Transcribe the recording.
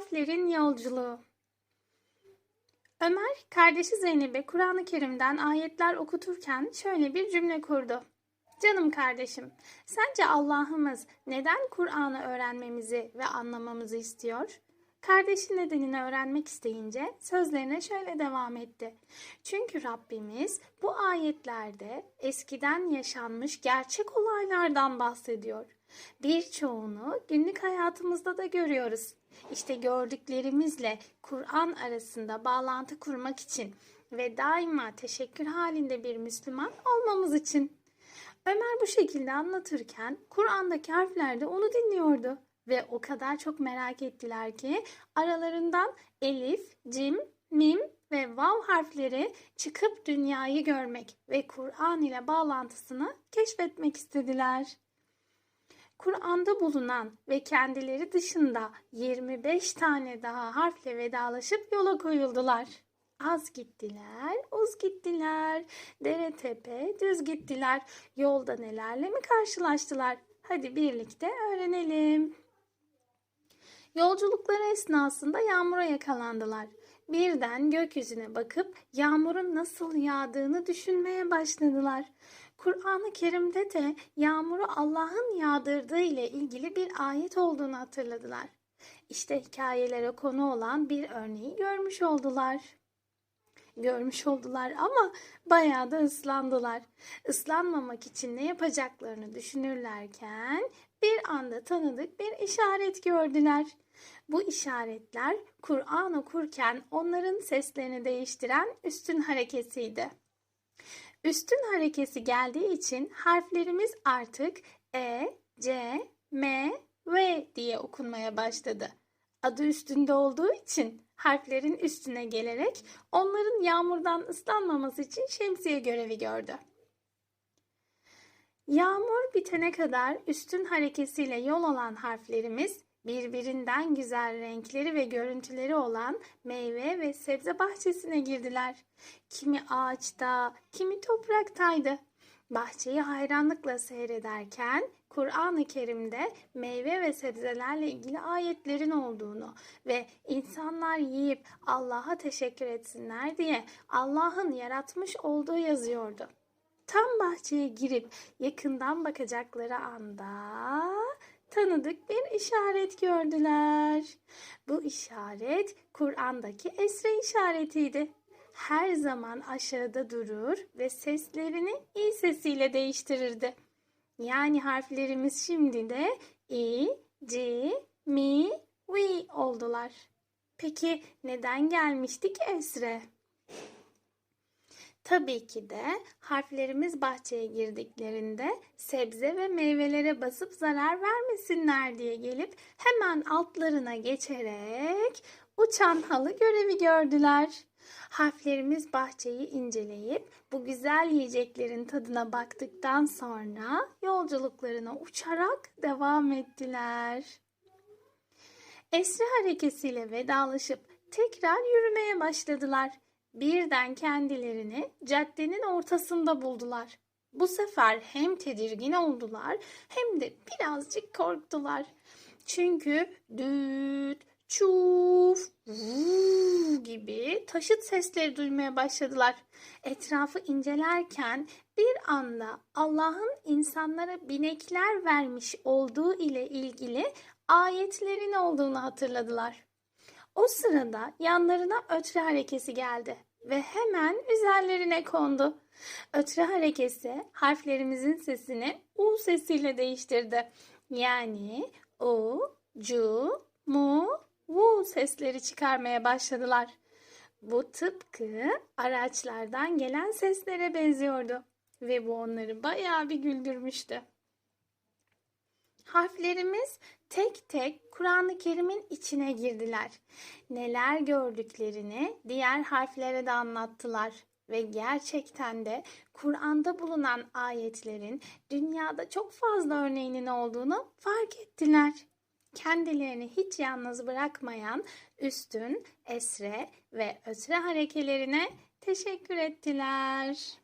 Harflerin Yolculuğu Ömer, kardeşi Zeynep'e Kur'an-ı Kerim'den ayetler okuturken şöyle bir cümle kurdu. Canım kardeşim, sence Allah'ımız neden Kur'an'ı öğrenmemizi ve anlamamızı istiyor? Kardeşi nedenini öğrenmek isteyince sözlerine şöyle devam etti. Çünkü Rabbimiz bu ayetlerde eskiden yaşanmış gerçek olaylardan bahsediyor. Birçoğunu günlük hayatımızda da görüyoruz. İşte gördüklerimizle Kur'an arasında bağlantı kurmak için ve daima teşekkür halinde bir Müslüman olmamız için. Ömer bu şekilde anlatırken Kur'an'daki harfler de onu dinliyordu ve o kadar çok merak ettiler ki aralarından elif, cim, mim ve vav harfleri çıkıp dünyayı görmek ve Kur'an ile bağlantısını keşfetmek istediler. Kur'an'da bulunan ve kendileri dışında 25 tane daha harfle vedalaşıp yola koyuldular. Az gittiler, uz gittiler, dere tepe düz gittiler. Yolda nelerle mi karşılaştılar? Hadi birlikte öğrenelim. Yolculukları esnasında yağmura yakalandılar. Birden gökyüzüne bakıp yağmurun nasıl yağdığını düşünmeye başladılar. Kur'an-ı Kerim'de de yağmuru Allah'ın yağdırdığı ile ilgili bir ayet olduğunu hatırladılar. İşte hikayelere konu olan bir örneği görmüş oldular. Görmüş oldular ama bayağı da ıslandılar. Islanmamak için ne yapacaklarını düşünürlerken bir anda tanıdık bir işaret gördüler. Bu işaretler Kur'an okurken onların seslerini değiştiren üstün harekesiydi. Üstün harekesi geldiği için harflerimiz artık E, C, M, V diye okunmaya başladı. Adı üstünde olduğu için harflerin üstüne gelerek onların yağmurdan ıslanmaması için şemsiye görevi gördü. Yağmur bitene kadar üstün harekesiyle yol alan harflerimiz birbirinden güzel renkleri ve görüntüleri olan meyve ve sebze bahçesine girdiler. Kimi ağaçta, kimi topraktaydı. Bahçeyi hayranlıkla seyrederken Kur'an-ı Kerim'de meyve ve sebzelerle ilgili ayetlerin olduğunu ve insanlar yiyip Allah'a teşekkür etsinler diye Allah'ın yaratmış olduğu yazıyordu. Tam bahçeye girip yakından bakacakları anda tanıdık bir işaret gördüler. Bu işaret Kur'an'daki esre işaretiydi. Her zaman aşağıda durur ve seslerini i sesiyle değiştirirdi. Yani harflerimiz şimdi de i, c, mi, vi oldular. Peki neden gelmiştik esre? Tabii ki de harflerimiz bahçeye girdiklerinde sebze ve meyvelere basıp zarar vermesinler diye gelip hemen altlarına geçerek uçan halı görevi gördüler. Harflerimiz bahçeyi inceleyip bu güzel yiyeceklerin tadına baktıktan sonra yolculuklarına uçarak devam ettiler. Esri harekesiyle vedalaşıp tekrar yürümeye başladılar. Birden kendilerini caddenin ortasında buldular. Bu sefer hem tedirgin oldular hem de birazcık korktular. Çünkü düt, çuf, vuu gibi taşıt sesleri duymaya başladılar. Etrafı incelerken bir anda Allah'ın insanlara binekler vermiş olduğu ile ilgili ayetlerin olduğunu hatırladılar. O sırada yanlarına ötre harekesi geldi ve hemen üzerlerine kondu. Ötre harekesi harflerimizin sesini U sesiyle değiştirdi. Yani U, Cu, Mu, Vu sesleri çıkarmaya başladılar. Bu tıpkı araçlardan gelen seslere benziyordu ve bu onları bayağı bir güldürmüştü. Harflerimiz tek tek Kur'an-ı Kerim'in içine girdiler. Neler gördüklerini diğer harflere de anlattılar ve gerçekten de Kur'an'da bulunan ayetlerin dünyada çok fazla örneğinin olduğunu fark ettiler. Kendilerini hiç yalnız bırakmayan üstün, esre ve ötre harekelerine teşekkür ettiler.